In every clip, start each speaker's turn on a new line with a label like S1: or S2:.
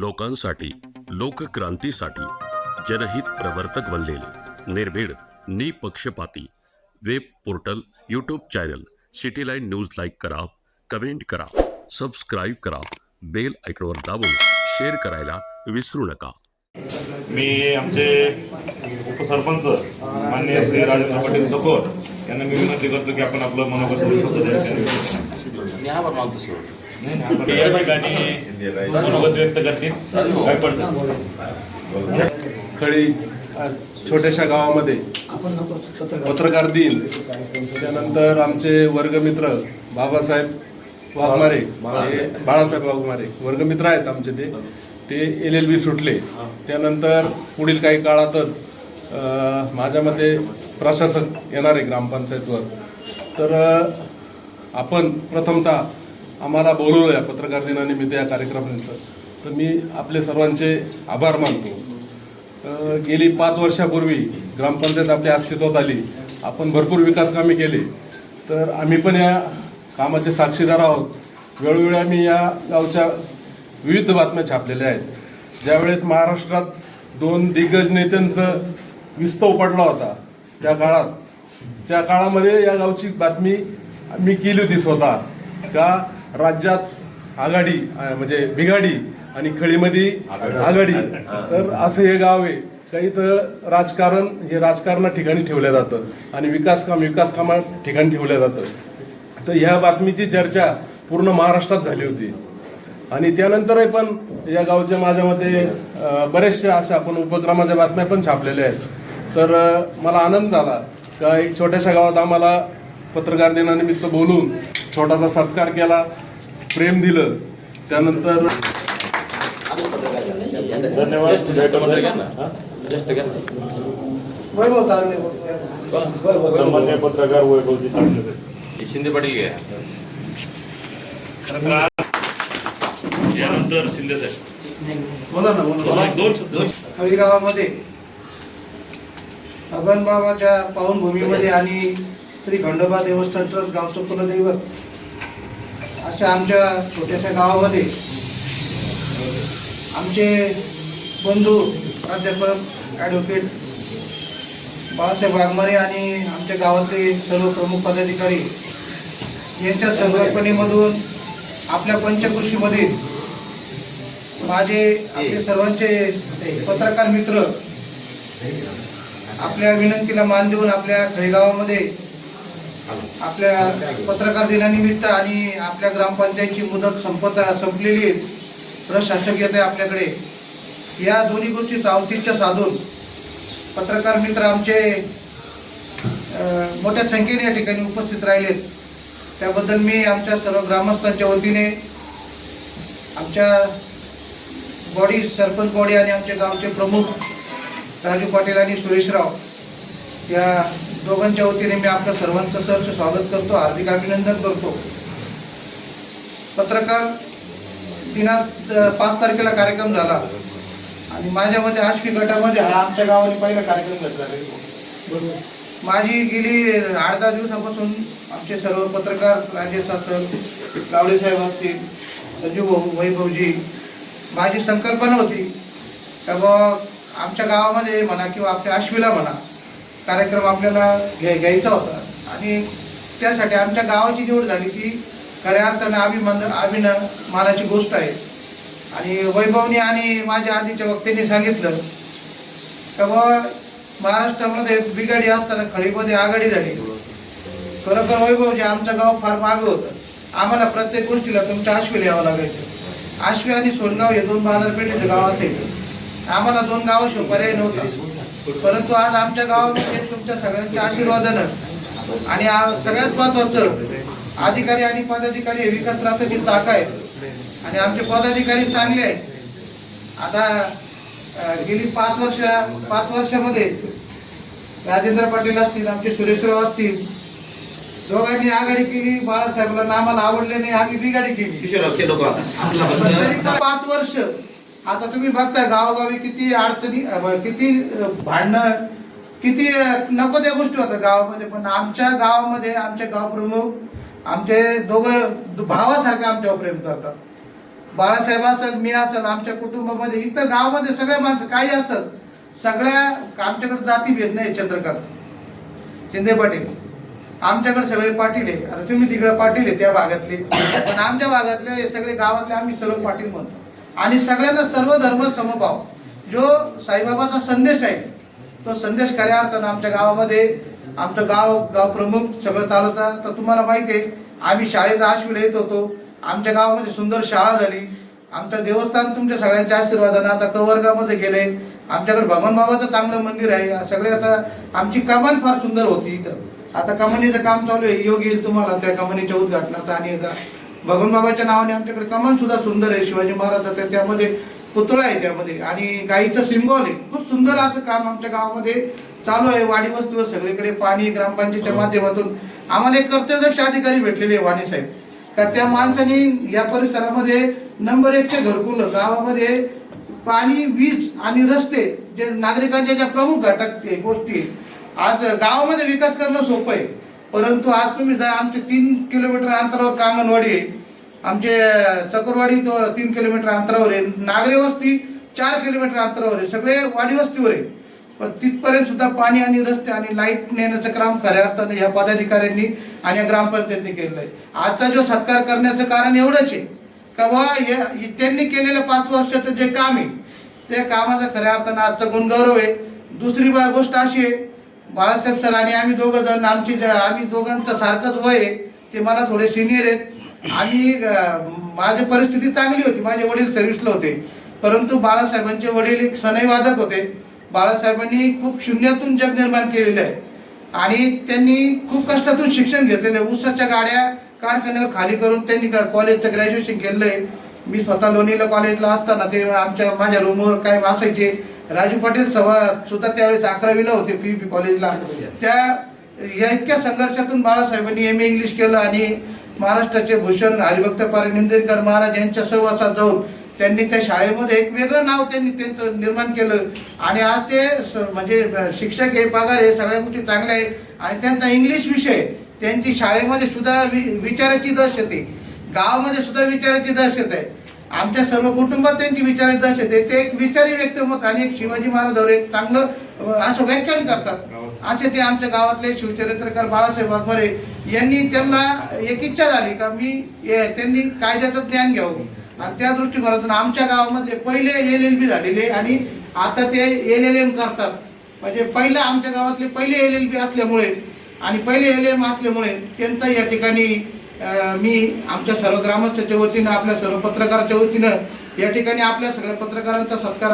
S1: लोकांसाठी लोकक्रांतीसाठी जनहित प्रवर्तक बनलेले निर्भीड निपक्षपाती web portal YouTube channel city line news like करा कमेंट करा सबस्क्राईब करा बेल आयकॉनवर दाबून शेअर करायला विसरू नका.
S2: मी आमचे उपसरपंच माननीय श्री राजेंद्र पाटील चकोर यांना मी विनंती करतो की आपण आपलं मनोगत या ठिकाणी मनोगत व्यक्त करतील. काय पडतं
S3: खळी छोट्याशा गावामध्ये पत्रकार दिन. त्यानंतर आमचे वर्गमित्र बाबासाहेब वाघमारे. हे बाळासाहेब वाघमारे. वर्गमित्र आहेत आमचे ते. ते एल एल बी सुटले. त्यानंतर पुढील काही काळातच माझ्या मते प्रशासक येणार आहे ग्रामपंचायतवर. तर आपण प्रथमतः आम्हाला बोलवलं या पत्रकार दिनानिमित्त या कार्यक्रमानंतर. तर मी आपले सर्वांचे आभार मानतो. गेली पाच वर्षापूर्वी ग्रामपंचायत आपल्या अस्तित्वात आली. आपण भरपूर विकास कामे केली. तर आम्ही पण या कामाचे साक्षीदार आहोत. वेळोवेळी आम्ही या गावच्या विविध बातम्या छापलेल्या आहेत. ज्यावेळेस महाराष्ट्रात दोन दिग्गज नेत्यांचं विस्तव पडला होता त्या काळात. त्या काळामध्ये या गावची बातमी मी केली होती स्वतः. का? राज्यात आघाडी म्हणजे बिघाडी आणि खळीमध्ये आघाडी. तर असं हे गाव आहे. काही तर राजकारण हे राजकारणा ठिकाणी ठेवलं जातं आणि विकास काम विकास कामा ठिकाणी ठेवलं जातं. तर ह्या बातमीची चर्चा पूर्ण महाराष्ट्रात झाली होती. आणि त्यानंतरही पण या गावच्या माझ्या मते बऱ्याचशा अशा आपण उपक्रमाच्या बातम्या पण छापलेल्या आहेत. तर मला आनंद झाला का एक छोट्याशा गावात आम्हाला पत्रकार दिनानिमित्त बोलून छोटासा सत्कार केला प्रेम दिलं. त्यानंतर
S2: धन्यवाद पत्रकार.
S4: हे शिंदे पाटील घ्या
S2: यानंतर शिंदे साहेब.
S5: बोला ना बोला.
S2: दोन शब्द.
S5: खळी गावामध्ये अगनबाबाच्या पावनभूमीमध्ये आणि श्री खंडोबा देवस्थानचं गावचं कुलदैवत अशा आमच्या छोट्याशा गावामध्ये आमचे बंधू प्राध्यापक ॲडव्होकेट बाळासाहेब वाघमारे आणि आमच्या गावातले सर्व प्रमुख पदाधिकारी यांच्या संकल्पनेमधून आपल्या पंचकृषीमध्ये माझे आपले सर्वांचे पत्रकार मित्र आपल्या विनंतीला मान देऊन आपल्या खेडेगावामध्ये आपल्या पत्रकार दिनानिमित्त आणि आपल्या ग्रामपंचायतची मुदत संपत संपलेली प्रशासकीयता आहे आपल्याकडे. या दोन्ही गोष्टी औचित्य साधून पत्रकार मित्र आमचे मोठ्या संख्येने या ठिकाणी उपस्थित राहिलेत त्याबद्दल मी आमच्या सर्व ग्रामस्थांच्या वतीने आमच्या बॉडी सरपंच बॉडी आणि आमचे गावचे प्रमुख राजू पाटील आणि सुरेशराव या दोघांच्या वतीने मी आपल्या सर्वांचं सहर्ष स्वागत करतो हार्दिक अभिनंदन करतो. पत्रकार दिनात पाच तारखेला कार्यक्रम झाला. आणि माझ्यामध्ये आश्वी गटामध्ये हा आमच्या गावाने पहिला कार्यक्रम घेतला. माझी गेली आठ दहा दिवसापासून आमचे सर्व पत्रकार राजेश सासर गावडे साहेब असतील संजू भाऊ वैभवजी माझी संकल्पना होती का बुवा आमच्या गावामध्ये म्हणा किंवा आपल्या आश्वीला म्हणा कार्यक्रम आपल्याला घ्या घ्यायचा होता. आणि त्यासाठी आमच्या गावाची निवड झाली ती खऱ्या अर्थानं अभिमान अभिमानाची गोष्ट आहे. आणि वैभवनी आणि माझ्या आधीच्या वक्त्यांनी सांगितलं का बाबा महाराष्ट्रामध्ये बिघाडी असताना खळीमध्ये आघाडी झाली. खरोखर वैभव जे आमचं गाव फार मागं होतं. आम्हाला प्रत्येक गोष्टीला तुमच्या आश्वी यावं लागायचं. आश्वी आणि सोनगाव हे दोन बाजारपेठेचं गाव असायचे आम्हाला दोन गावाशिवाय पर्याय नव्हता. परंतु आज आमच्या गावामध्ये तुमच्या सगळ्यांच्या आशीर्वादानं आणि सगळ्यात महत्वाचं अधिकारी आणि पदाधिकारी हे विकास राहतं ताक आहे आणि आमचे पदाधिकारी चांगले आहेत. आता गेली पाच वर्ष पाच वर्षामध्ये राजेंद्र पाटील असतील आमचे सुरेशराव असतील दोघांनी आघाडी केली बाळासाहेबला आम्हाला आवडले नाही आम्ही बिघाडी केली. पाच वर्ष आता तुम्ही बघताय गावोगावी किती अडचणी किती भांडणं किती नको त्या गोष्टी होत्या गावामध्ये. पण आमच्या गावामध्ये आमचे गावप्रमुख आमचे दोघं भावासारखे आमच्यावर प्रेम करतात. बाळासाहेब असेल मी असेल आमच्या कुटुंबामध्ये इतर गावामध्ये सगळ्या माणसं काही असेल सगळ्या आमच्याकडे जाती भेद नाही चंद्रकांत शिंदे पाटील. आमच्याकडे सगळे पाटील आहे आता तुम्ही तिकडे पाटील आहे त्या भागातले. पण आमच्या भागातले हे सगळे गावातले आम्ही सर्व पाटील म्हणतो. आणि सगळ्यांना सर्व धर्म समभाव. जो साईबाबाचा संदेश आहे तो संदेश खऱ्या अर्थानं आमच्या गावामध्ये आमचं गाव गाव प्रमुख सगळं चालवतात तर तुम्हाला माहिती आहे आम्ही शाळेत आशवीला येत होतो. आमच्या गावामध्ये सुंदर शाळा झाली. आमचं देवस्थान तुमच्या सगळ्यांच्या आशीर्वादानं आता कवर्गामध्ये गेले आमच्याकडे भगवान बाबाचं चांगलं मंदिर आहे. सगळे आता आमची कमान फार सुंदर होती इथं. आता कमानीचं काम चालू आहे. योग येईल तुम्हाला त्या कमानीच्या उद्घाटनात आणि आता भगवान बाबाच्या नावाने आमच्याकडे कमान सुद्धा सुंदर आहे शिवाजी महाराजाचा त्यामध्ये पुतळा आहे त्यामध्ये. आणि गाईचं सिंबॉल आहे. खूप सुंदर असं काम आमच्या गावामध्ये चालू आहे. वाडी वस्तीवर सगळीकडे पाणी ग्रामपंचायतीच्या माध्यमातून आम्हाला एक कर्तव्यदक्ष अधिकारी भेटलेले आहे वाणी साहेब. का त्या माणसाने या परिसरामध्ये नंबर एकचे घरकुल गावामध्ये पाणी वीज आणि रस्ते जे नागरिकांच्या ज्या प्रमुख घटक ते गोष्टी आहेत. आज गावामध्ये विकास करणं सोपं आहे. परंतु आज तुम्ही जा आमचे तीन किलोमीटर अंतरावर कांगणवाडी आहे. आमचे चकरवाडी तो तीन किलोमीटर अंतरावर आहे. नागरी वस्ती चार किलोमीटर अंतरावर आहे. सगळे वाडी वस्तीवर आहे. पण तिथपर्यंत सुद्धा पाणी आणि रस्ते आणि लाइट नेण्याचं काम खऱ्या अर्थानं या पदाधिकाऱ्यांनी आणि या ग्रामपंचायतीने केलेलं आहे. आजचा जो सत्कार करण्याचं कारण एवढंच आहे. का बा त्यांनी केलेलं पाच वर्षाचं जे काम आहे त्या कामाचा खऱ्या अर्थानं आजचा गुणगौरव आहे. दुसरी बा- गोष्ट अशी आहे बाळासाहेब सर आणि आम्ही दोघं जण आमची ज- आम्ही दोघांचं सारखंच वय आहे ते मला थोडे सिनियर आहेत. आणि माझी परिस्थिती चांगली होती माझे वडील सर्व्हिसला होते. परंतु बाळासाहेबांचे वडील एक सनैवादक होते. बाळासाहेबांनी खूप शून्यातून जग निर्माण केलेलं आहे. आणि त्यांनी खूप कष्टातून शिक्षण घेतलेलं आहे. ऊसाच्या गाड्या कारखान्यावर खाली करून त्यांनी का- कॉलेजचं ग्रॅज्युएशन केलेलं आहे. मी स्वतः लोणीला कॉलेजला असताना ते आमच्या माझ्या रूमवर काय असायचे राजू पाटील सवा सुद्धा त्यावेळेस अकरावीला होते पी पी कॉलेजला त्या या इतक्या संघर्षातून बाळासाहेबांनी एम ए इंग्लिश केलं आणि महाराष्ट्राचे भूषण हरिभक्त पारे निंदेकर महाराज यांच्या सहवासात जाऊन त्यांनी त्या शाळेमध्ये एक वेगळं नाव त्यांनी त्यांचं निर्माण केलं. आणि आज ते स- म्हणजे शिक्षक हे पगार हे सगळ्या गोष्टी चांगल्या आहे. आणि त्यांचा इंग्लिश विषय त्यांची शाळेमध्ये सुद्धा वि- विचाराची दश येते गावामध्ये सुद्धा विचाराची दहशत आहे. आमच्या सर्व कुटुंबात त्यांची विचाराची दहशत आहे. ते एक विचारी व्यक्तिमत्व आणि एक शिवाजी महाराजांवर एक चांगलं असं व्याख्यान करतात. असे ते आमच्या गावातले शिवचरित्रकार बाळासाहेब वाघमारे यांनी त्यांना एक इच्छा झाली का मी हे- त्यांनी कायद्याचं ज्ञान घ्यावं. आणि त्या दृष्टिकोनातून आमच्या गावामधले पहिले एल एल बी झालेले आणि आता ते एल एल एम करतात. म्हणजे पहिलं आमच्या गावातले पहिले एल एल बी असल्यामुळे आणि पहिले एल एम असल्यामुळे त्यांचा या ठिकाणी मी आमच्या सर्व ग्रामस्थाच्या वतीनं आपल्या सर्व पत्रकाराच्या वतीनं या ठिकाणी आपल्या सगळ्या पत्रकारांचा सत्कार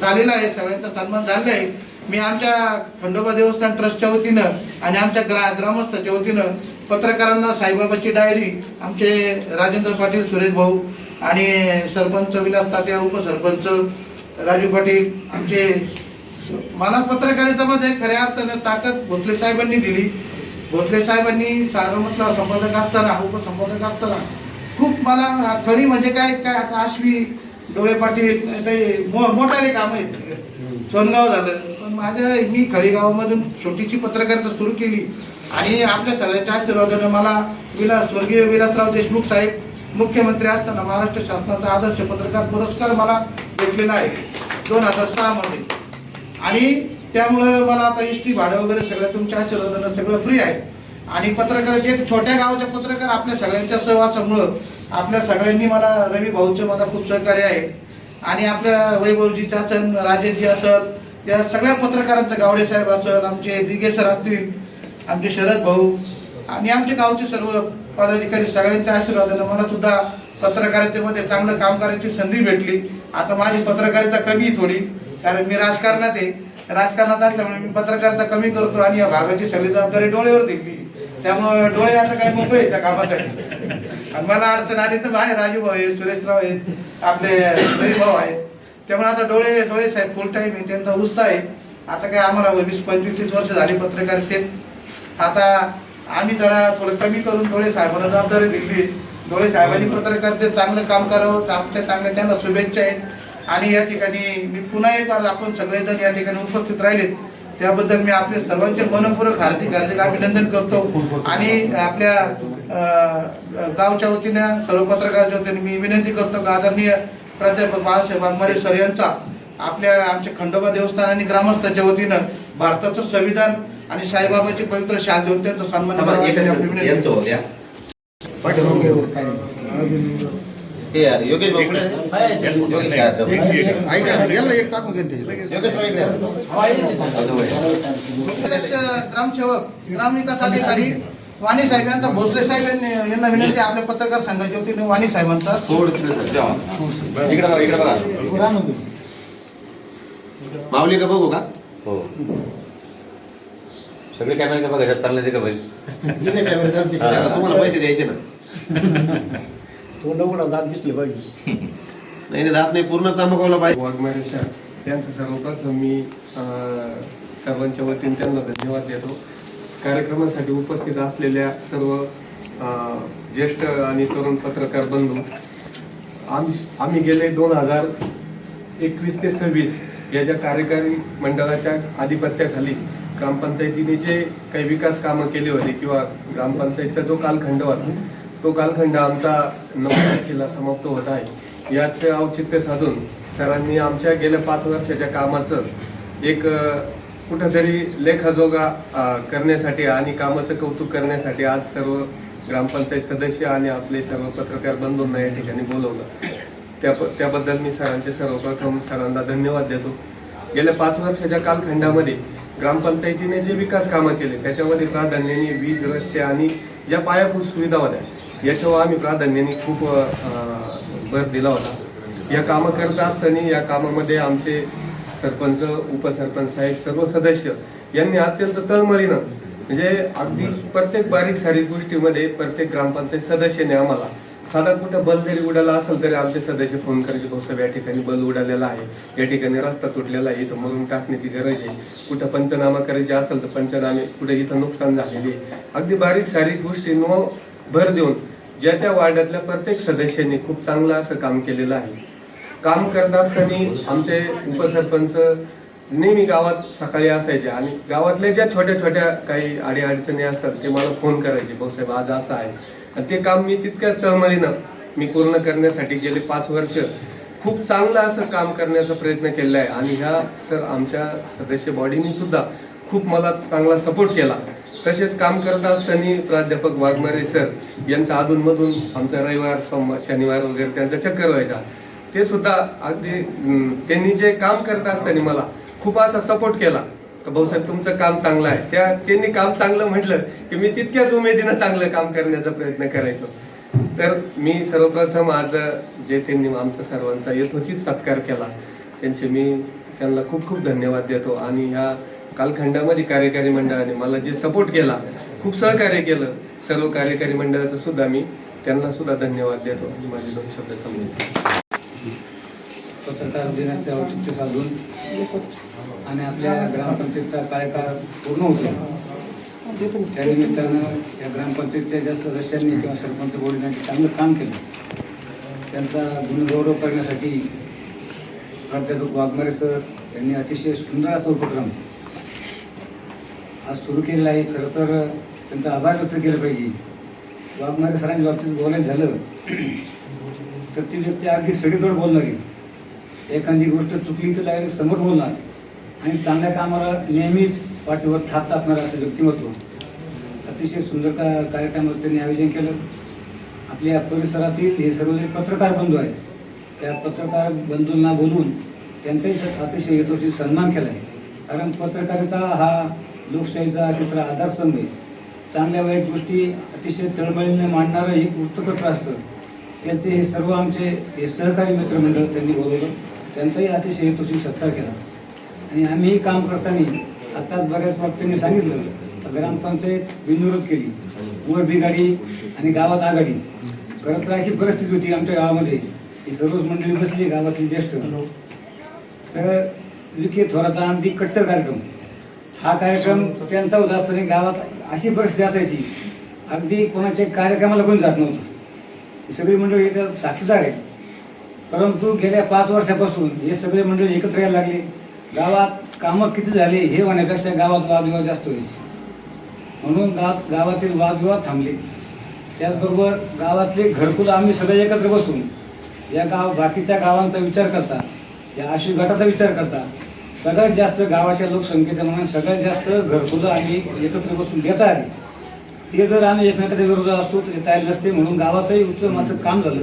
S5: झालेला आहे सगळ्यांचा सन्मान झालेला आहे. मी आमच्या खंडोबा देवस्थान ट्रस्टच्या वतीनं आणि आमच्या ग्रा ग्रामस्थाच्या वतीनं पत्रकारांना साईबाबाची डायरी आमचे राजेंद्र पाटील सुरेश भाऊ आणि सरपंच विलास तात्या उपसरपंच राजू पाटील आमचे मला पत्रकारितामध्ये खऱ्या अर्थानं ताकद भोसले साहेबांनी दिली. भोसले साहेबांनी सार्वमतला संपादक असताना उपसंपादक असताना खूप मला खरी म्हणजे काय काय आता आश्वी डोळे पाटील काही मो मोठाले काम आहेत. सोनगाव झालं. पण माझ्या मी खळीगावामधून छोटीशी पत्रकारिता सुरू केली. आणि आपल्या सगळ्याच्या आशीर्वादाने मला विलास स्वर्गीय विलासराव देशमुख साहेब मुख्यमंत्री असताना महाराष्ट्र शासनाचा आदर्श पत्रकार पुरस्कार मला भेटलेला आहे. दोन हजार सहामध्ये आणि त्यामुळं मला आता एस टी भाडं वगैरे सगळं तुमच्या आशीर्वादानं सगळं फ्री आहे. आणि पत्रकार जे छोट्या गावाचे पत्रकार आपल्या सगळ्यांच्या सहवासामुळं आपल्या सगळ्यांनी मला रवी भाऊचं मला खूप सहकार्य आहे. आणि आपल्या वैभवजीचं असेल राजेशजी असेल या सगळ्या पत्रकारांचं गावडे साहेब असेल आमचे दिगे सर असतील आमचे शरद भाऊ आणि आमचे गावचे सर्व पदाधिकारी सगळ्यांच्या आशीर्वादानं मला सुद्धा पत्रकारितेमध्ये चांगलं काम करायची संधी भेटली. आता माझी पत्रकारिता कमी आहे थोडी कारण मी राजकारणात आहे. राजकारणात असल्यामुळे मी पत्रकारिता कमी करतो आणि या भागाची सगळी जबाबदारी डोळ्यावर दिली त्यामुळे डोळे आता काही मोकळे त्या कामासाठी. आणि मला अडचण आली तर आहे राजू भाऊ आहेत सुरेशराव आहेत आपले रवी भाऊ आहेत. त्यामुळे आता डोळे डोळे साहेब फुल टाईम आहे त्यांचा उत्साह आहे. आता काय आम्हाला वीस पंचवीस तीस वर्ष झाली पत्रकारितेत. आता आम्ही जरा थोडं कमी करून डोळे साहेबांना जबाबदारी दिली. डोळे साहेबांनी पत्रकारितेत चांगलं काम करावं आमच्या चांगल्या त्यांना शुभेच्छा आहेत. आणि या ठिकाणी मी पुन्हा एक वेळा आपण सगळेजण या ठिकाणी उपस्थित राहिलेत. त्याबद्दल मी आपले सर्वांचे मनपूर्वक हार्दिक हार्दिक अभिनंदन करतो. आणि आपल्या गावच्या वतीनं सर्व पत्रकाराच्या वतीने मी विनंती करतो की आदरणीय प्राध्यापक बाळासाहेब वाघमारे सर यांचा आपल्या आमच्या खंडोबा देवस्थान आणि ग्रामस्थांच्या वतीनं भारताचं संविधान आणि साईबाबाची पवित्र शाल देऊन त्यांचा सन्मान
S6: हे यार योगेश भाऊ. योगेश
S5: ग्रामसेवक ग्रामविकास अधिकारी वाणी साहेब यांचा भोसले साहेब यांनी विनंती आहे आपल्या पत्रकार संघाच्या वतीने वाणी साहेबांचा.
S6: इकडे बघा इकडे बघा. माऊली का बघू का?
S7: हो. सगळे कॅमेरे का बघा चांगले का पाहिजे
S6: तुम्हाला पैसे द्यायचे ना. नाही नाही, दात नाही पूर्ण चमकवलं पाहिजे.
S8: वाघमारे त्यांचं सर्वप्रथम मी अं, सर्वांच्या वतीने त्यांना धन्यवाद देतो. कार्यक्रमासाठी उपस्थित असलेल्या सर्व अं, ज्येष्ठ आणि तरुण पत्रकार बंधू आम्ही आम्ही गेले दोन हजार एकवीस ते सव्वीस या ज्या कार्यकारी मंडळाच्या आधिपत्याखाली ग्रामपंचायतीने जे काही विकास कामं केली होती किंवा ग्रामपंचायतचा जो कालखंड होता तो कालखंड आमचा नऊ तारखेला समाप्त होत आहे. याचे औचित्य साधून सरांनी आमच्या गेल्या पाच वर्षाच्या कामाचं एक कुठंतरी लेखाजोगा करण्यासाठी आणि कामाचं कौतुक करण्यासाठी आज सर्व ग्रामपंचायत सदस्य आणि आपले सर्व पत्रकार बंधूंना या ठिकाणी बोलवलं. त्या त्याबद्दल मी सरांचे सर्वप्रथम सरांना धन्यवाद देतो. गेल्या पाच वर्षाच्या कालखंडामध्ये ग्रामपंचायतीने जे विकास कामं केले त्याच्यामध्ये प्राधान्याने वीज रस्ते आणि ज्या पायाभूत सुविधा होत्या याच्यावर आम्ही प्राधान्याने खूप भर दिला होता. या कामं करत असताना या कामामध्ये आमचे सरपंच उपसरपंच साहेब सर्व सदस्य यांनी अत्यंत तळमळीनं म्हणजे अगदी प्रत्येक बारीक सारीक गोष्टीमध्ये प्रत्येक ग्रामपंचायत सदस्याने आम्हाला साधा कुठं बल जरी उडाला असेल तरी आमचे सदस्य फोन करायचे भाऊ साहेब या ठिकाणी बल उडालेला आहे. या ठिकाणी रस्ता तुटलेला आहे इथं मरून टाकण्याची गरज आहे. कुठं पंचनामा करायचे असेल तर पंचनामे कुठे इथं नुकसान झालेले आहे. अगदी बारीक सारीक गोष्टी न भर देऊन ज्या त्या वार्डातल्या प्रत्येक सदस्यांनी खूप चांगलं असं काम केलेलं आहे. काम करत असताना आमचे उपसरपंच नेहमी गावात सकाळी असायचे आणि गावातल्या ज्या छोट्या छोट्या काही अडीअडचणी असतात ते मला फोन करायचे भाऊसाहेब आज असं आहे. आणि ते काम मी तितक्याच तळमळीनं मी पूर्ण करण्यासाठी गेले पाच वर्ष खूप चांगलं असं काम करण्याचा प्रयत्न केलेला आहे आणि ह्या सर आमच्या सदस्य बॉडीने सुद्धा खूप मला चांगला सपोर्ट केला. तसेच काम करत असताना प्राध्यापक वाघमारे सर यांचा अधूनमधून आमचा रविवार सोमवार शनिवार वगैरे त्यांचा चक्कर व्हायचा. ते सुद्धा अगदी त्यांनी जे काम करत असताना मला खूप असा सपोर्ट केला. भाऊ भाऊसाहेब तुमचं काम चांगलं आहे. त्या त्यांनी काम चांगलं म्हटलं की मी तितक्याच उमेदीनं चांगलं काम करण्याचा प्रयत्न करायचो. तर मी सर्वप्रथम आज जे त्यांनी आमचा सर्वांचा यथोचित सत्कार केला त्यांचे मी त्यांना खूप खूप धन्यवाद देतो. आणि ह्या कालखंडामध्ये कार्यकारी मंडळाने मला जे सपोर्ट केला खूप सहकार्य केलं सर्व कार्यकारी मंडळाचं सुद्धा मी त्यांना सुद्धा धन्यवाद देतो. माझे दोन शब्द समजून
S9: पत्रकार दिनाचे औचित्य साधून आणि आपल्या ग्रामपंचायतचा कार्यकाळ पूर्ण होतो. त्या निमित्तानं या ग्रामपंचायतच्या ज्या सदस्यांनी किंवा सरपंच बोर्डीने चांगलं काम केलं त्यांचा गुणगौरव करण्यासाठी प्राध्यापक वाघमारे सर यांनी अतिशय सुंदर असा उपक्रम आज सुरू केलेला आहे. खरं तर त्यांचा आभार व्यक्त केला पाहिजे. वाघमारे सरांच्या बाबतीत बोलायचं झालं तर ती व्यक्ती अगदी सडीतोड बोलणारी. एखादी गोष्ट चुकली तर डायरेक्ट समोर बोलणार. आणि चांगल्या कामाला नेहमीच पाठीवर थाप तापणार असं व्यक्तिमत्व. अतिशय सुंदर का कार्यक्रमात त्यांनी आयोजन केलं. आपल्या परिसरातील हे सर्व जे पत्रकार बंधू आहेत त्या पत्रकार बंधूंना बोलून त्यांचाही स- अतिशय यथोचित सन्मान केला आहे. कारण पत्रकारिता हा लोकशाहीचा तिसरा आधारस्तंभ आहे. चांगल्या वाईट गोष्टी अतिशय तळमळीने मांडणारं एक वृत्तपत्र असतं. त्याचे हे सर्व आमचे हे सहकारी मित्रमंडळ त्यांनी बोलवलं. त्यांचाही अतिशय हेतूशी सत्कार केला. आणि आम्ही काम करताना आत्ताच बऱ्याच वक्त्यांनी सांगितलं. ग्रामपंचायत बिनविरोध केली. वर बिगाडी आणि गावात आघाडी. खरं तर अशी परिस्थिती होती आमच्या गावामध्ये. ही सर्वच मंडळी बसली गावातली ज्येष्ठ. तर विखे थोराचा अगदी कट्टर कार्यक्रम. हा कार्यक्रम त्यांचा होत असताना गावात अशी परिस्थिती असायची. अगदी कोणाच्या कार्यक्रमाला कोणी जात नव्हतं. ही सगळी मंडळी त्यात साक्षीदार आहे परंतु गेल्या पाच वर्षापासून हे सगळे मंडळी एकत्र यायला लागले. गावात कामं किती झाली हे होण्यापेक्षा गावात वादविवाद जास्त व्हायचे. म्हणून गावात गावातील वादविवाद थांबले. त्याचबरोबर गावातले घरकुलं आम्ही सगळे एकत्र बसून या गाव बाकीच्या गावांचा विचार करता या आशी गटाचा विचार करता सगळ्यात जास्त गावाच्या लोकसंख्येच्या म्हणून सगळ्यात जास्त घरकुलं आम्ही एकत्र बसून घेता आली ते जर आम्ही एकमेकाच्या विरोधात असतो तर तयार नसते. म्हणून गावाचंही उत्तम असं काम झालं.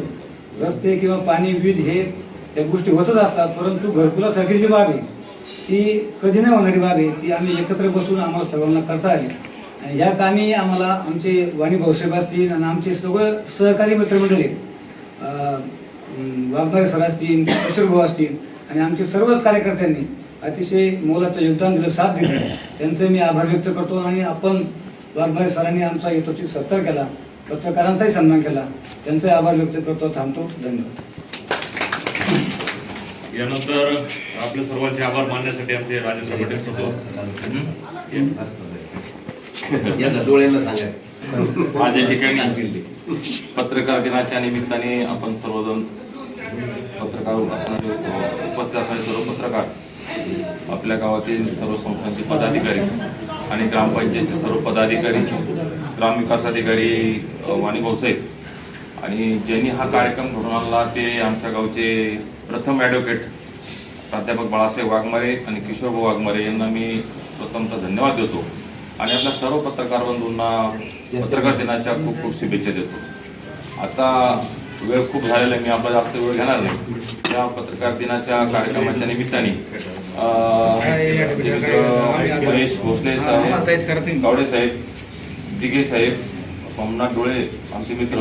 S9: रस्ते किंवा पाणी वीज हे या गोष्टी होतच असतात परंतु घरकुलासारखी जी बाब आहे ती कधी नाही होणारी बाब आहे. ती आम्ही एकत्र बसून आम्हाला सर्वांना करता आली. आणि या कामी आम्हाला आमचे वाणी भाऊसाहेब असतील आणि आमचे सगळं सहकारी मित्रमंडळी अं, वाघमारे सर असतील किशोर भाऊ असतील आणि आमचे सर्वच कार्यकर्त्यांनी अतिशय मोलाचं योगदान दिलं साथ दिली. त्यांचे मी आभार व्यक्त करतो आणि आपण वाघमारे सरांनी आमचा यथोचित सत्कार केला पत्रकारांचाही सन्मान केला. त्यांचे आभार व्यक्त करतो थांबतो. धन्यवाद.
S2: यानंतर आपले सर्वांचे आभार मानण्यासाठी आमचे राजेंद्र पाटील सखोर
S6: यांना डोळ्यांना सांगा.
S4: आज या ठिकाणी. पत्रकार दिनाच्या निमित्ताने आपण सर्वजण पत्रकार असणारे उपस्थित असणारे सर्व पत्रकार आपल्या गावातील सर्व संस्थांचे पदाधिकारी आणि ग्रामपंचायतचे सर्व पदाधिकारी ग्रामविकास अधिकारी वाणी भाऊसाहेब आणि ज्यांनी हा कार्यक्रम घडून आणला ते आमच्या गावचे प्रथम ॲडव्होकेट प्राध्यापक बाळासाहेब वाघमारे आणि किशोरभाऊ वाघमारे यांना मी प्रथमतः धन्यवाद देतो आणि आपल्या सर्व पत्रकार बंधूंना पत्रकार दिनाच्या खूप खूप शुभेच्छा देतो. आता वेळ खूप झालेला आहे मी आपला जास्त वेळ घेणार नाही. या पत्रकार दिनाच्या कार्यक्रमाच्या निमित्ताने महेश भोसले साहेब गावडे साहेब दिघे साहेब सोमनाथ डोळे आमचे मित्र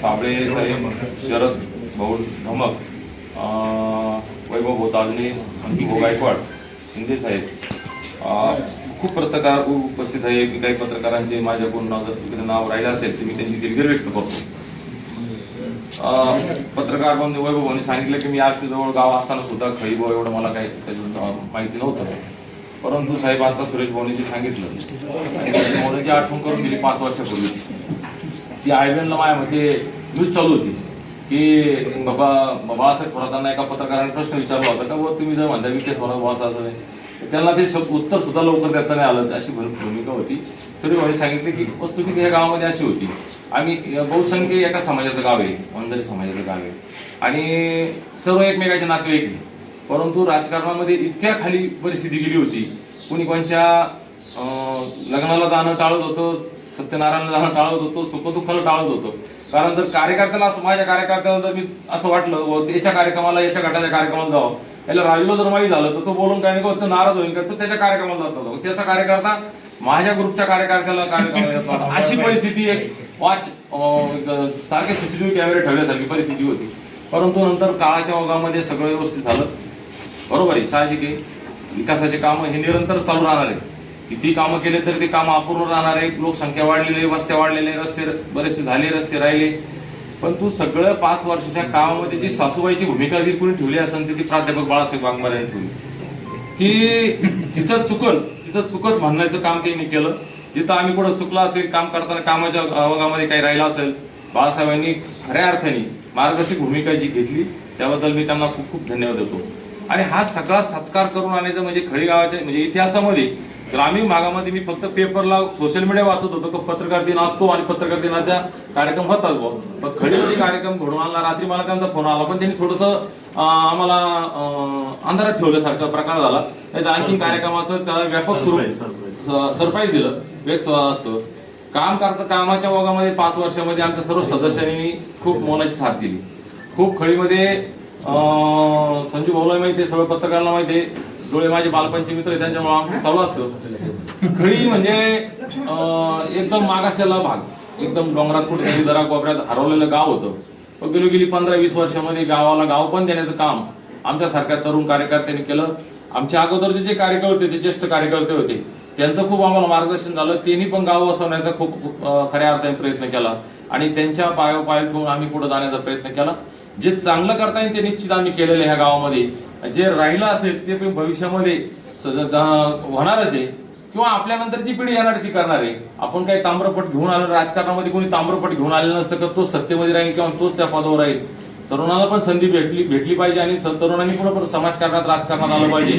S4: साबळे साहेब शरद भाऊ धमक वैभव भोताजने संतू भाऊ गायकवाड शिंदे साहेब. खूप पत्रकार उपस्थित आहे काही पत्रकारांचे माझ्याकडून नाव जर नाव राहिलं असेल तर मी त्यांची दिलगिरी व्यक्त करतो. पत्रकार बंधू वैभव भाऊनी सांगितलं की मी जवळ गाव असताना सुद्धा खळीभाऊ एवढं मला काही त्याच्या माहिती नव्हतं. परंतु साहेब आता सुरेश भाऊनी सांगितलं. आणि सुरेश आठवण करून दिली पाच वर्षापूर्वीच ती आयबीएनला माझ्यामध्ये न्यूज चालू होती. की बाबा बाळासाहेब थोरातांना एका पत्रकाराने प्रश्न विचारला होता का बाबा तुम्ही जर म्हणता की ते थोरात बाळासाहेब असं नाही त्यांना ते उत्तर सुद्धा लवकर देता नाही आलं. अशी भर- भूमिका होती. सुरेश भाऊनी सांगितले की वस्तुस्थिती ह्या गावामध्ये अशी होती. आम्ही बहुसंख्य एका समाजाचं गाव आहे वंदरी समाजाचं गाव आहे आणि सर्व एकमेकाचे नातेवाईक आहे. परंतु राजकारणामध्ये इतक्या खाली परिस्थिती गेली होती कोणी कोणच्या लग्नाला जाणं टाळत होतं सत्यनारायणला जाणं टाळत होतो सुखदुःखाला टाळत होतो कारण जर कार्यकर्त्याला असं माझ्या कार्यकर्त्याला जर मी असं वाटलं याच्या कार्यक्रमाला याच्या गटाच्या कार्यक्रमाला जावं याला राहिलो जर माहीत झालं तर तो बोलून काय नाही तो नाराज होईल का तो त्याच्या कार्यक्रमाला जात त्याचा कार्यकर्ता माझ्या ग्रुपच्या कार्यकर्त्याला कार्यक्रमाला नव्हता. अशी परिस्थिती एक वॉच अं, सारखे सीसीटीव्ही कॅमेरे ठेवण्यासारखी परिस्थिती होती. परंतु नंतर काळाच्या ओघामध्ये सगळं व्यवस्थित झालं. बरोबर आहे साहजिक आहे. विकासाचे कामं हे निरंतर चालू राहणार आहे किती कामं केले तरी ते कामं अपूर्ण राहणार आहे लोकसंख्या वाढलेली आहे, वस्त्या वाढलेले रस्ते बरेचसे झाले रस्ते राहिले. पण तू सगळं पाच वर्षाच्या कामामध्ये जी सासूबाईची भूमिका जर कोणी ठेवली असेल तर ती प्राध्यापक बाळासाहेब वाघमारे यांनी ठेवली की जिथं चुकल तिथं चुकच म्हणण्याचं काम त्यांनी केलं. जिथं आम्ही कुठं चुकलं असेल काम करताना कामाच्या अवघामध्ये काही राहिलं असेल बाळासाहेबांनी खऱ्या अर्थाने मार्गदर्शक भूमिका जी घेतली त्याबद्दल मी त्यांना खूप खूप धन्यवाद देतो. आणि हा सगळा सत्कार करून आणायचं म्हणजे खडी गावाच्या म्हणजे इतिहासामध्ये ग्रामीण भागामध्ये मी फक्त पेपरला सोशल मीडिया वाचत होतो की पत्रकार दिन असतो आणि पत्रकार दिनाचा कार्यक्रम होतात बुवा. पण खळीमध्ये कार्यक्रम घडून आणला रात्री मला त्यांचा फोन आला पण त्यांनी थोडंसं आम्हाला अंधारात ठेवल्यासारखा प्रकार झाला. नाही तर आणखी कार्यक्रमाचं त्याला व्यापक सुरू आहे सरप्राईज दिलं. व्यक्त असतो. काम करता कामाच्या ओघामध्ये पाच वर्षामध्ये आमच्या सर्व सदस्यांनी खूप मोलाची साथ दिली. खूप खळीमध्ये अं, संजू भाऊला माहिती आहे सर्व पत्रकारांना माहिती आहे. डोळे माझे बालपणचे मित्र आहे त्यांच्यामुळे आमचं चालू असतं. खळी म्हणजे एकदम मागासलेला भाग. एकदम डोंगरात कुठेतरी जरा कोपऱ्यात हरवलेलं गाव होतं. पण गेलो गेली पंधरा वीस वर्षामध्ये गावाला गाव पण देण्याचं काम आमच्यासारख्या तरुण कार्यकर्त्यांनी केलं. आमच्या अगोदरचे जे कार्यकर्ते होते ते ज्येष्ठ कार्यकर्ते होते त्यांचं खूप आम्हाला मार्गदर्शन झालं. त्यांनी पण गाव वसवण्याचा खूप खऱ्या अर्थाने प्रयत्न केला. आणि त्यांच्या पाया घेऊन आम्ही पुढे जाण्याचा प्रयत्न केला. जे चांगलं करता येईल ते निश्चित आम्ही केलेलं आहे ह्या गावामध्ये. जे राहिलं असेल ते पण भविष्यामध्ये होणारच आहे. किंवा आपल्यानंतर जी पिढी येणार ती करणार आहे. आपण काही ताम्रपट घेऊन आलो राजकारणामध्ये कोणी ताम्रपट घेऊन आलेलं नसतं का? तोच सत्तेमध्ये राहील किंवा तोच त्या पदावर राहील. तरुणाला पण संधी भेटली भेटली पाहिजे आणि तरुणांनी पुढे पण समाजकारणात राजकारणात आलं पाहिजे.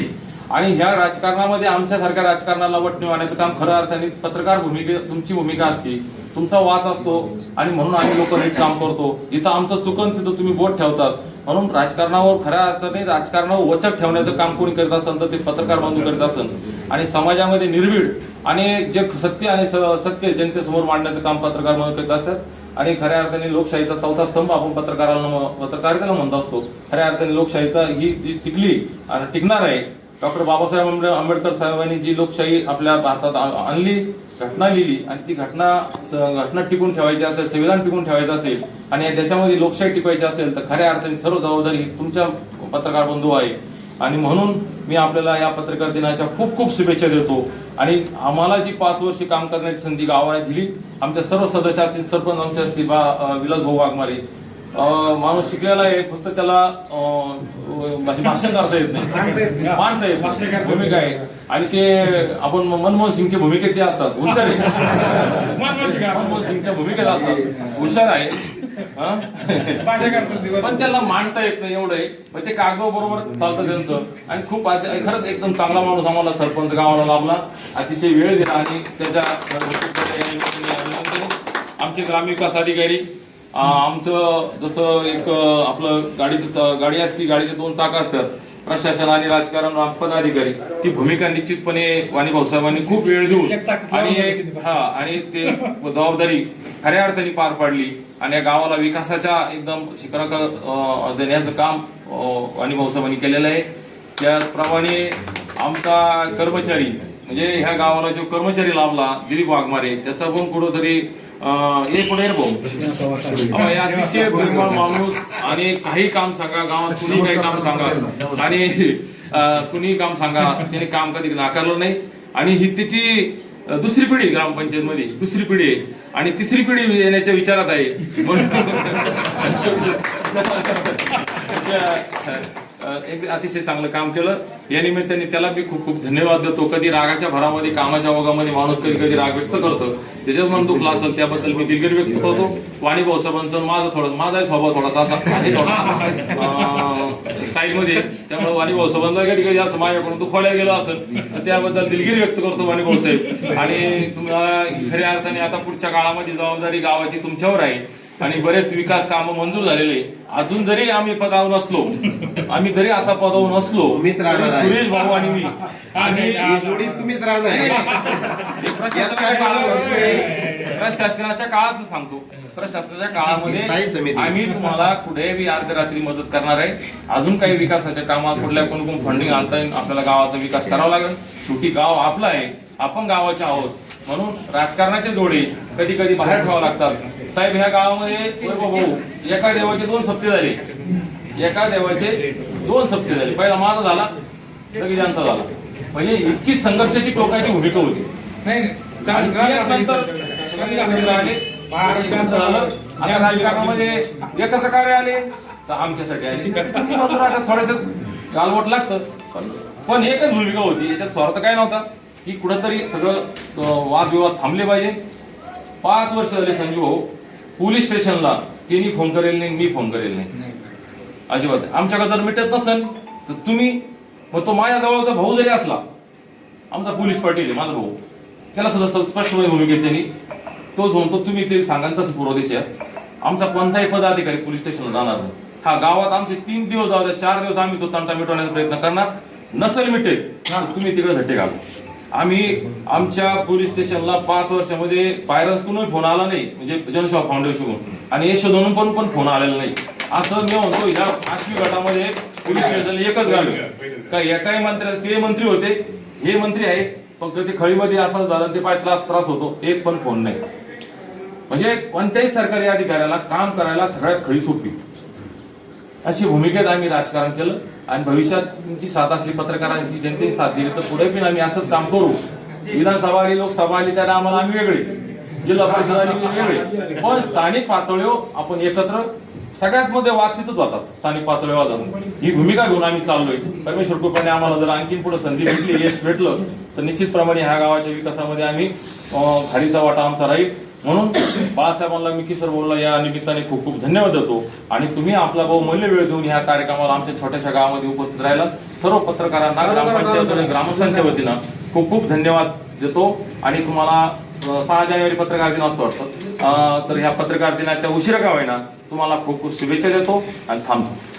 S4: आणि ह्या राजकारणामध्ये आमच्यासारख्या राजकारणाला वटणी आणण्याचं काम खऱ्या अर्थाने पत्रकार भूमिके तुमची भूमिका असते. तुमचा वाच असतो आणि म्हणून आम्ही लोक नीट काम करतो. जिथं आमचं चुकन तिथं तुम्ही बोट ठेवतात. म्हणून राजकारणावर खऱ्या अर्थाने राजकारणावर वचक ठेवण्याचं काम कोणी करीत असेल तर ते पत्रकार बांधू करीत असेल आणि समाजामध्ये निर्भीड आणि जे सत्य आणि सत्य जनतेसमोर मांडण्याचं काम पत्रकार म्हणून करीत असतात. आणि खऱ्या अर्थाने लोकशाहीचा चौथा स्तंभ आपण पत्रकाराला पत्रकारितेला म्हणत असतो. खऱ्या अर्थाने लोकशाहीचा ही जी टिकली आणि टिकणार आहे डॉक्टर बाबासाहेब आंबे- आंबेडकर साहेबांनी जी लोकशाही आपल्या भारतात आणली घटना लिहिली आणि ती घटना घटना टिकून ठेवायची असेल संविधान टिकून ठेवायचं असेल आणि या देशामध्ये लोकशाही टिकवायची असेल तर खऱ्या अर्थाने सर्व जबाबदारी ही तुमच्या पत्रकार बंधू आहे. आणि म्हणून मी आपल्याला या पत्रकार दिनाच्या खूप खूप शुभेच्छा देतो. आणि आम्हाला जी पाच वर्षे काम करण्याची संधी गावाने दिली आमच्या सर्व सदस्य असतील सरपंच आमचे असतील बा विलास भाऊ वाघमारे माणूस शिकलेला आहे फक्त त्याला म्हणजे भाषण करता येत नाही. मांडता येत नाही. भूमिका आहे. आणि ते आपण मनमोहन सिंगच्या भूमिकेत ते असतात हुशार आहे. मनमोहन सिंगच्या भूमिकेत असतात. हुशार आहे? पण त्याला मांडता येत नाही एवढं आहे. पण ते कागदाबरोबर चालतं त्यांचं. आणि खूप खरंच एकदम चांगला माणूस आम्हाला सरपंच गावाला लाभला. अतिशय वेळ दिला आणि त्याच्या आमचे ग्रामविकास अधिकारी आमचं जसं एक आपलं गाडीचं गाडी असती गाडीचे दोन चाकं असतात. प्रशासन आणि राजकारण पदाधिकारी. ती भूमिका निश्चितपणे वाणी भाऊसाहेबांनी खूप वेळ देऊन आणि हा आणि ते जबाबदारी खऱ्या अर्थाने पार पाडली आणि या गावाला विकासाच्या एकदम शिखराकडे अं, देण्याचं काम वाणी भाऊसाहेबांनी केलेलं आहे. त्याचप्रमाणे आमचा कर्मचारी म्हणजे ह्या गावाला जो कर्मचारी लाभला दिलीप वाघमारे त्याचा पण कुठंतरी हे पण आहे भाऊ? या अतिशय प्रेमळ माणूस आणि काही काम सांगा गावात कुणी काही काम सांगा. आणि कुणी काम सांगा त्याने काम कधी नाकारलं नाही. आणि ही त्याची दुसरी पिढी ग्रामपंचायत मध्ये दुसरी पिढी आहे. आणि तिसरी पिढी येण्याच्या विचारात आहे. म्हणून एक अतिशय चांगलं काम केलं. या निमित्ताने त्याला मी खूप खूप धन्यवाद देतो. कधी रागाच्या भरामध्ये कामाच्या ओघामध्ये माणूस कधी कधी राग व्यक्त करतो. त्याच्यात मन दुखला असेल त्याबद्दल मी दिलगिरी व्यक्त करतो. वाणी भाऊसाहेबांचं माझं थोडं माझा स्वभाव थोडासा असा आहे स्टाईल मध्ये त्यामुळे वाणी भाऊसाहेबांना कधी कधी असं माझ्याकडून तू खोल्या गेलो असेल तर त्याबद्दल दिलगिरी व्यक्त करतो वाणी भाऊसाहेब आणि तुम्हाला खऱ्या अर्थाने आता पुढच्या काळामध्ये जबाबदारी गावाची तुमच्यावर आहे. आणि बरेच विकास कामं मंजूर झालेले. अजून जरी आम्ही पदावर नसलो आम्ही जरी आता पदावर नसलो
S6: राहणार आहे.
S4: सुरेश भाऊ आणि मी.
S6: ही तुम्हीच राहणार आहे.
S4: प्रशासनाच्या काळात सांगतो. प्रशासनाच्या
S6: स्थायी
S4: काळामध्ये
S6: समिती.
S4: आम्ही तुम्हाला कुठेही अर्धरात्री मदत करणार आहे. अजून काही विकासाच्या कामात कुठल्या कोण कोण फंडिंग आणता येईल आपल्याला गावाचा विकास करावा लागेल. शेवटी गाव आपलं आहे. आपण गावाचे आहोत. म्हणून राजकारणाचे जोडे कधी कधी बाहेर ठेवावे लागतात. साहेब ह्या गावामध्ये भाऊ एका देवाचे दोन सप्ते झाले. एका देवाचे दोन सप्ते झाले. पहिला माझा झाला लगेच यांचा झाला. म्हणजे इतकी संघर्षाची टोकाची भूमिका होती. झालं. आता राजकारणामध्ये एकत्र कार्य आले तर आमच्यासाठी आले. थोडंसं गालबोट लागतं. पण एकच भूमिका होती याच्यात स्वार्थ काय नव्हता. की कुठंतरी सगळं वादविवाद थांबले पाहिजे. पाच वर्ष झाले संजू भाऊ पोलीस स्टेशनला त्यांनी फोन करेल नाही मी फोन करेल नाही. अजिबात. आमच्याकडे जर मिटत नसेल तर तुम्ही मग तो माझ्या जवळचा भाऊ जरी असला आमचा पोलीस पाटील आहे माझा भाऊ त्याला सुद्धा स्पष्टपणे भूमिका आहे त्यांनी. तोच म्हणतो तुम्ही ते सांगा तसं पूर्व देशात. आमचा कोणताही पदाधिकारी पोलीस स्टेशनला जाणार नाही. हा गावात आमचे तीन दिवस जाऊ द्या चार दिवस आम्ही तो तंटा मिटवण्याचा प्रयत्न करणार. नसेल मिटेल तुम्ही तिकडे झटे घालू. आम्ही आमच्या पोलीस स्टेशनला पाच वर्षामध्ये पायरस कुणी फोन आला नाही म्हणजे जनशॉ फाउंडेशन आणि यशोधनून पण पण फोन आलेला नाही. असं मी म्हणतो या आश्वी गटामध्ये पोलीस स्टेशन एकच गाव. का एकाही मंत्री ते मंत्री होते हे मंत्री आहे पण ते खळीमध्ये असं झालं ते पाय त्रास त्रास होतो एक पण फोन नाही. म्हणजे कोणत्याही सरकारी अधिकाऱ्याला काम करायला सगळ्यात खळी सोपी. अशी भूमिकेत आम्ही राजकारण केलं. आणि भविष्यात तुमची साथ असली पत्रकारांची जनतेने साथ दिली तर पुढे पण आम्ही असंच काम करू. विधानसभा आली लोकसभा आली त्याला आम्हाला आम्ही वेगळे. जिल्हा परिषद आली वेगळे. पण स्थानिक पातळीवर आपण एकत्र सगळ्यात मध्ये वाद तिथंच होतात स्थानिक पातळीवर जातात ही भूमिका घेऊन आम्ही चाललोय. परमेश्वर कृपाने आम्हाला जर आणखीन पुढे संधी भेटली यश भेटलं तर निश्चितप्रमाणे ह्या गावाच्या विकासामध्ये आम्ही अं, वाटा आमचा राहील. म्हणून बाळासाहेबांना मी किशोर बोलला या निमित्ताने खूप खूप धन्यवाद देतो. आणि तुम्ही आपला बहुमूल्य वेळ देऊन ह्या कार्यक्रमाला आमच्या छोट्याशा गावामध्ये उपस्थित राहिला सर्व पत्रकारांना ग्रामपंचायत आणि ग्रामस्थांच्या वतीनं खूप खूप धन्यवाद देतो. आणि तुम्हाला सहा जानेवारी पत्रकार दिन असतो वाटतं. तर ह्या पत्रकार दिनाच्या उशिरा का होईना तुम्हाला खूप खूप शुभेच्छा देतो. आणि थांबतो.